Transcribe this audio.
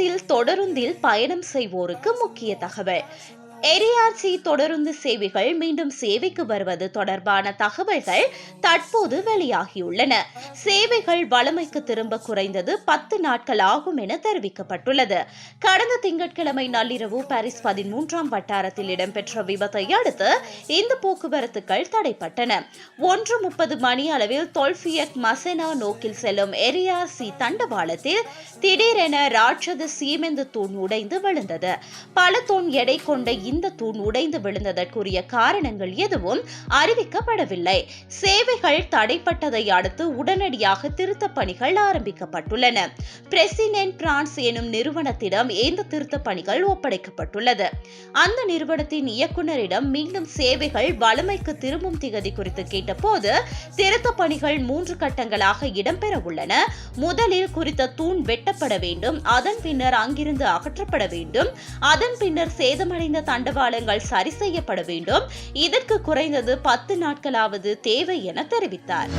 கடைசியில் தொடருந்தில் பயணம் செய்வோருக்கு முக்கிய தகவல். எரிஆர்சி தொடருந்து சேவைகள் மீண்டும் சேவைக்கு வருவது தொடர்பான தகவல்கள் தற்போது வெளியாகியுள்ளன. சேவைகள் வளமைக்கு திரும்ப குறைந்தது பத்து நாட்கள் ஆகும் என தெரிவிக்கப்பட்டுள்ளது. கடந்த திங்கட்கிழமை நள்ளிரவு பாரிஸ் பதிமூன்றாம் வட்டாரத்தில் இடம்பெற்ற விபத்தை அடுத்து இந்த போக்குவரத்துகள் தடைப்பட்டன. ஒன்று முப்பது மணி அளவில் தொல்பியக் மசெனா நோக்கில் செல்லும் எரியாசி தண்டவாளத்தில் திடீரென ராட்சத சீமெந்து தூண் உடைந்து விழுந்தது. பல தூண் எடை கொண்ட இந்த தூண் உடைந்து விழுந்ததற்குரிய காரணங்கள் எதுவும் அறிவிக்கப்படவில்லை. சேவைகள் தடைப்பட்டதை அடுத்து உடனடியாக திருத்தப் பணிகள் ஆரம்பிக்கப்பட்டுள்ளன. பிரசிடென்ட் பிரான்ஸ் எனும் நிறுவனத்திடம் இந்த திருத்தப் பணிகள் ஒப்படைக்கப்பட்டுள்ளது. அந்த நிறுவனத்தின் இயக்குநரிடம் மீண்டும் சேவைகள் வளமைக்கு திரும்பும் திகதி குறித்து கேட்டபோது திருத்தப் பணிகள் மூன்று கட்டங்களாக இடம்பெற உள்ளன. முதலில் குறித்த தூண் வெட்டப்பட வேண்டும். அதன் பின்னர் அங்கிருந்து அகற்றப்பட வேண்டும். அதன் பின்னர் சேதமடைந்த தண்டவாளங்கள் சரி செய்யப்பட வேண்டும். இதற்கு குறைந்தது பத்து நாட்களாவது தேவை என தெரிவித்தார்.